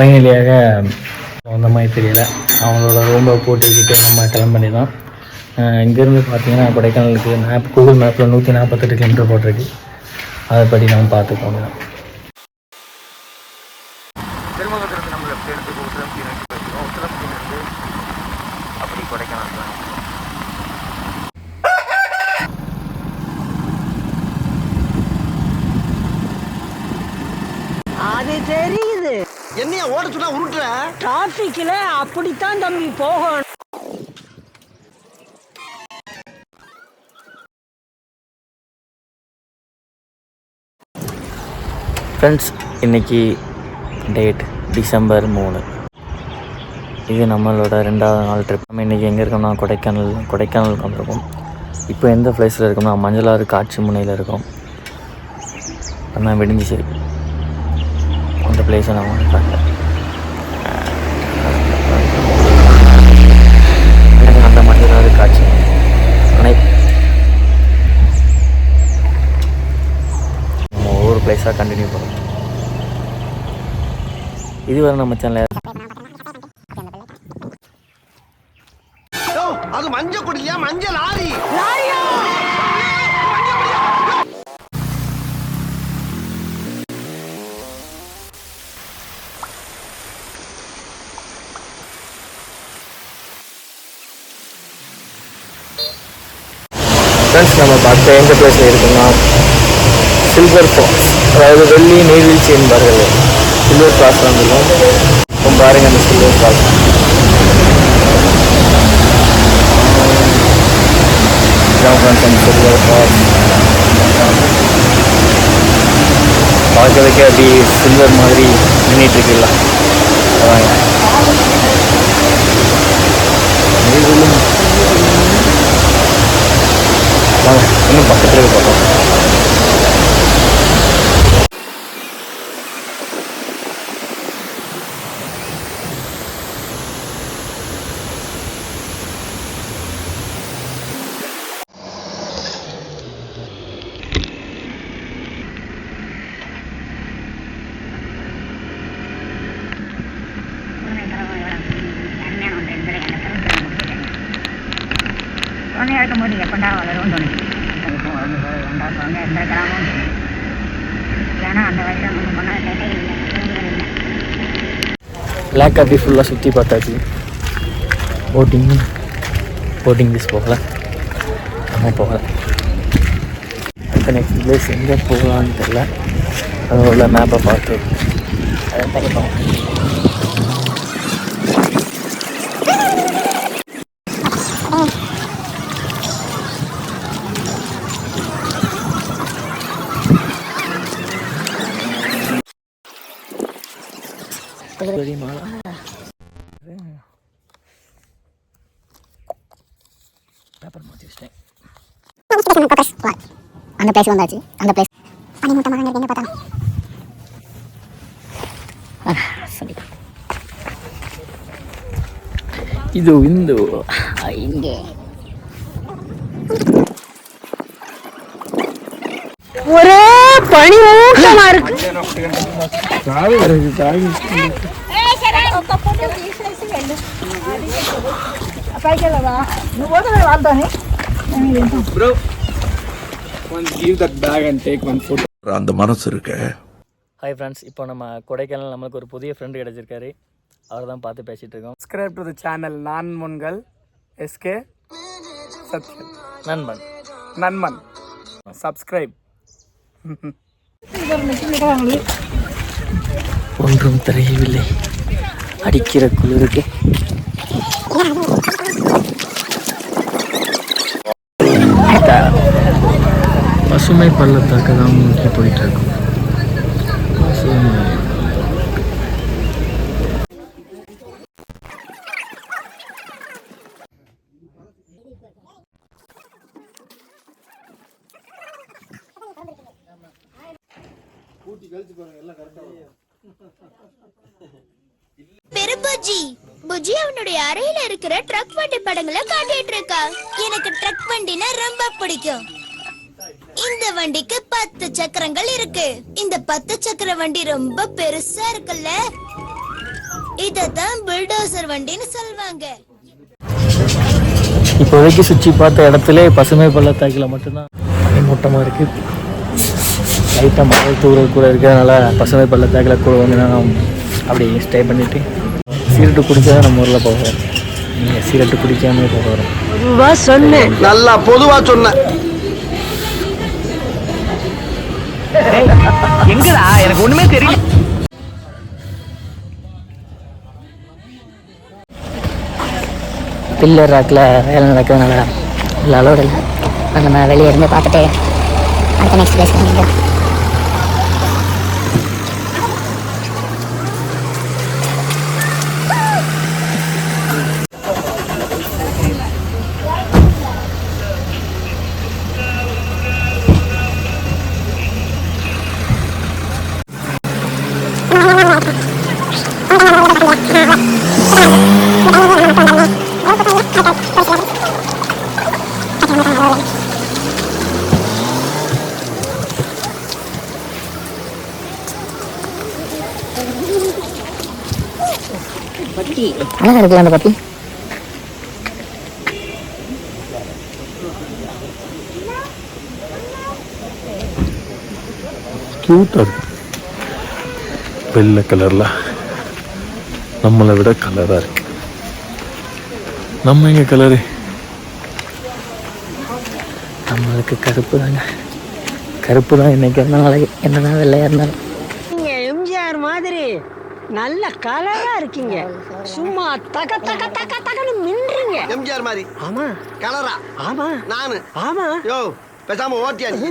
ஃபைனலியாக வந்த மாதிரி தெரியல. அவங்களோட ரூமை போட்டுக்கிட்டு நம்ம கிளம்பி தான் இங்கேருந்து பார்த்தீங்கன்னா கொடைக்கானலுக்கு மேப் கூகுள் மேப்பில் நூற்றி நாற்பத்தெட்டு கிலோமீட்டர் போட்டிருக்கு. அதைப்படி நம்ம பார்த்துக்கோங்க திருமங்கலத்துலேருந்து நம்ம லெஃப்ட் எடுத்து உத்திரம்பி நோக்கி போயிருக்கோம் உத்திரம்பிலிருந்து அப்படி கொடைக்கானல் தான் அது தெரியுது என்னைய ஓட சொன்னா டிராஃபிக்கில் அப்படித்தான் தம்பி போகணும். ஃப்ரெண்ட்ஸ் இன்னைக்கு டேட் டிசம்பர் மூணு. இது நம்மளோட ரெண்டாவது நாள் ட்ரிப் நம்ம இன்றைக்கி எங்கே இருக்கோம்னா கொடைக்கானல் கொடைக்கானல் வந்திருக்கோம். இப்போ எந்த பிளேஸில் இருக்கோம்னா மஞ்சளாறு காட்சி முனையில் இருக்கோம். அதான் விடிஞ்சிச்சு. அந்த பிளேஸை நான் காட்டுறேன் எனக்கு அந்த மஞ்சளாறு காட்சி அணை நம்ம ஒவ்வொரு பிளேஸாக கண்டினியூ பண்ணுவோம். இதுவரை நம்ம சேனலை அது குடியா லாரி. ஃப்ரெண்ட்ஸ் நம்ம பார்த்த எந்த பிளேஸில் இருக்குன்னா சில்வர் ஃபால்ஸ் அதாவது வெள்ளி நீர்வீழ்ச்சி என்பார்கள். சில்வர் ஃபால்ஸ் வந்துடும் இப்போ பாருங்க அந்த சில்வர் ஃபால்ஸ் சில்வர் ஃபால்ஸ் பார்க்கறதுக்கே அப்படி சில்வர் மாதிரி நின்றுட்டுருக்கலாம் இருக்குல்ல வாங்க. இன்னும் பக்கத்தில் பார்த்தோம் பார்ப்போம் குழந்தையா இருக்கும்போது எப்பண்டா வளரும் தோணும் இப்போ வளர்ந்து ரெண்டா குழந்தை எந்த கிராமம் ஏன்னா அந்த வயசில் ஒன்றும் பண்ணால் லேக் அப்படி ஃபுல்லாக சுற்றி பார்த்தாச்சு போட்டிங் போட்டிங் பீஸ் போகல நம்ம போகல அடுத்த நெக்ஸ்ட் பிளேஸ் எங்கே போகலான்னு தெரில அது உள்ள மேப்பை பார்த்து அதை தான் பார்ப்போம் தெரியுமா பேப்பர் மாற்றி வச்சிட்டேன் அந்த பிளேஸ் வந்தாச்சு அந்த பிளேஸ் பனிமூட்டமாக எங்க பார்த்தா சொல்லி இது இந்த இங்கே ஒரே பனி மூட்டமா இருக்கு அந்த மனசு இருக்க. ஹாய் ஃப்ரெண்ட்ஸ் இப்போ நம்ம கொடைக்கானல் நம்மளுக்கு ஒரு புதிய ஃப்ரெண்டு கிடச்சிருக்காரு. அவர் தான் பார்த்து பேசிகிட்டு இருக்கோம். Subscribe to the channel நான் முன்கள் எஸ்கே சத்யன் நண்பன் நன்மன் subscribe. ஒன்றும் தெரியவில்லை. அடிக்கிற குளிருக்கு. பசுமை பள்ளத்தாக்கு தான் நோக்கி போயிட்டு இருக்கோம் பஜ்ஜி. புஜ்ஜி அவனுடைய அறையில இருக்கிற ட்ரக் வண்டி படங்களை காட்டிட்டு இருக்கா. எனக்கு ட்ரக் வண்டினா ரொம்ப பிடிக்கும். இந்த வண்டிக்கு பத்து சக்கரங்கள் இருக்கு. இந்த பத்து சக்கர வண்டி ரொம்ப பெருசா இருக்குல்ல? இதத்தான் புல்டோசர் வண்டின்னு சொல்லுவாங்க. இப்போதைக்கு சுற்றி பார்த்த இடத்துல பசுமை பள்ளத்தாக்கில் மட்டும்தான் மூட்டமாக இருக்குது லைட்டாக மழை தூரல் கூட இருக்கிறதுனால பசுமை பள்ளத்தாக்கில் கூட வந்து நான் அப்படி ஸ்டே பண்ணிவிட்டு சீரட்டு குடிச்சா நம்ம ஊரில் போகிறோம் நீங்கள் சீரட்டு குடிக்காமே போகிறோம் ரூபா சொன்னேன். நல்லா பொதுவா சொன்ன எங்கடா? எனக்கு ஒண்ணுமே தெரியல. பில்லர் ராக்கில் வேலை நடக்கிறதுனால இல்லை அலோடு இல்லை. நம்ம வெளியே இருந்து பார்த்துட்டு அடுத்த நெக்ஸ்ட் பிளேஸ் அழகாக இருக்குல்ல அந்த பப்பி க்யூட்டாக இருக்கு. வெள்ளை கலரில் நம்மளை விட கலராக இருக்கு. நம்ம எங்க கலரு நம்மளுக்கு கருப்பு தாங்க. கருப்பு தான் இன்னைக்கு இருந்தாலும் அழகு. என்னதான் வெள்ளையாக இருந்தாலும். எம்ஜிஆர் மாதிரி. நல்ல கலரா இருக்கீங்க. சும்மா தக தக தக தகன்னு மின்றீங்க எம்ஜிஆர் மாதிரி. ஆமா. கலரா. ஆமா. நானு. ஆமா. யோ பேசாம ஓட்டியா நீ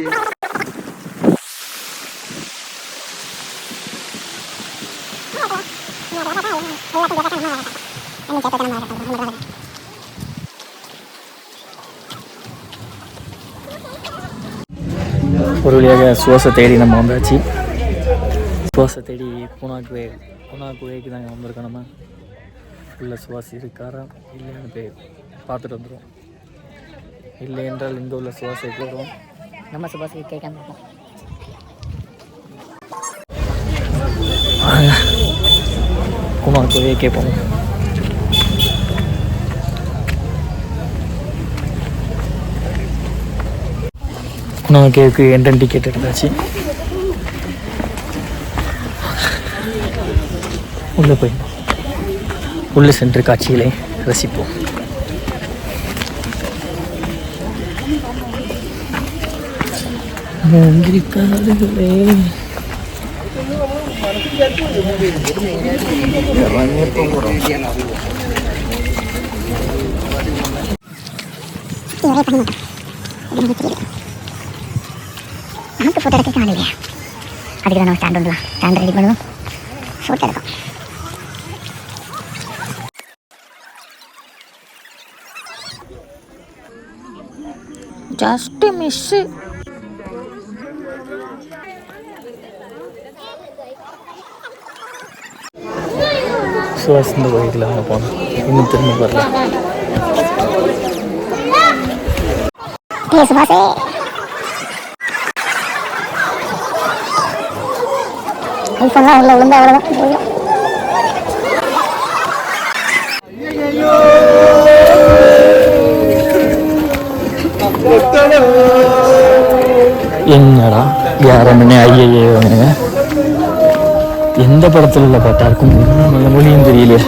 ஒரு வழியாக சுவாச தேடி நம்ம வந்தாச்சு. சுவாச தேடி பூனாக்குவே பூனாக்குவேக்கு தாங்க வந்திருக்கோம் நம்ம. உள்ள சுவாசி இருக்காரா இல்லையான்னு போய் பார்த்துட்டு வந்துடுவோம் இல்லை என்றால் இங்கே உள்ள சுவாசைக்கு வருவோம் நம்ம சுபாஷ் கேட்காம இருப்போம். பூனாக்குவே கேட்போம். பூனாக்குவேக்கு என்ட்ரன் டிக்கெட் எடுத்தாச்சு. உள்ளே போய். உள்ளே சென்று காட்சிகளை ரசிப்போம். நன்றி காதுகளே நமக்கு ஃபோட்டோ எடுக்க காணலையா அதுக்கு தான் நம்ம ஸ்டாண்ட் உண்டுலாம் ஸ்டாண்ட் ரெடி பண்ணுவோம். ചൂട്ടെടുക്കാം ജസ്റ്റ് മിസ് സുഹാസിന്റെ വൈകിലാണ് പോകുന്നത് ഇന്ന് തിരിഞ്ഞു പറഞ്ഞു സുഹാസേ ஐஃபோன்லாம் உள்ள விழுந்து அவ்வளோதான் போயிடும் என்னடா யாரம்மனே ஐயையோங்க எந்த படத்தில் உள்ள பாட்டா இருக்கும் நல்ல மொழியும் தெரியலையே.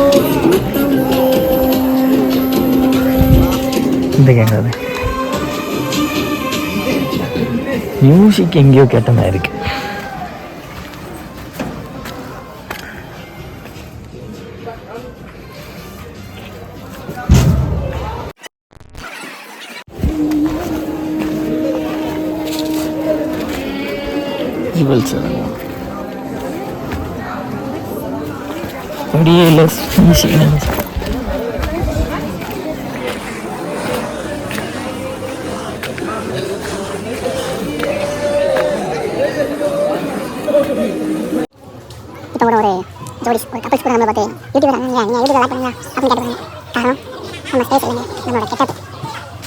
இந்த கேங்காது. மியூசிக் எங்கேயோ கேட்ட மாதிரி இருக்கு. ஜுவல்ஸ் அப்படியே இல்லை ஒரு ஜோடி ஒரு கப்பல்ஸ் கூட நம்ம பார்த்து யூடியூப் நீங்கள் நீங்கள் யூடியூப் லைக் பண்ணுங்க அப்படின்னு கேட்டுருக்காங்க நம்ம ஸ்டேஜ் இல்லைங்க நம்மளோட கெட்டப்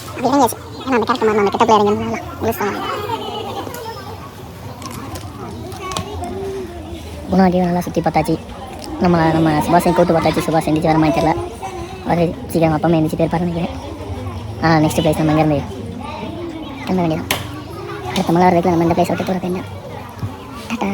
அப்படி இறங்கியாச்சு ஏன்னா அந்த கேரக்டர் மாதிரி அந்த கெட்டப்பில் இறங்கினால முழு சொன்னாங்க குணாட்டியும் நல்லா சுற்றி பார்த்தாச்சு நம்ம நம்ம சுபாஷன் கூட்டு பார்த்தாச்சு சுபாஷ் எந்திரிச்சு வர மாதிரி தெரியல அவர் சீக்கிரம் அப்பா அம்மா எந்திரிச்சு போயிருப்பாரு நினைக்கிறேன் ஆ நெக்ஸ்ட் பிளேஸ் நம்ம இங்கேருந்து கிளம்ப வேண்டியதான் அடுத்த மழை வர வரைக்கும் நம்ம இந்த பிளேஸ் விட்டு போகிறது என்ன டாட்டா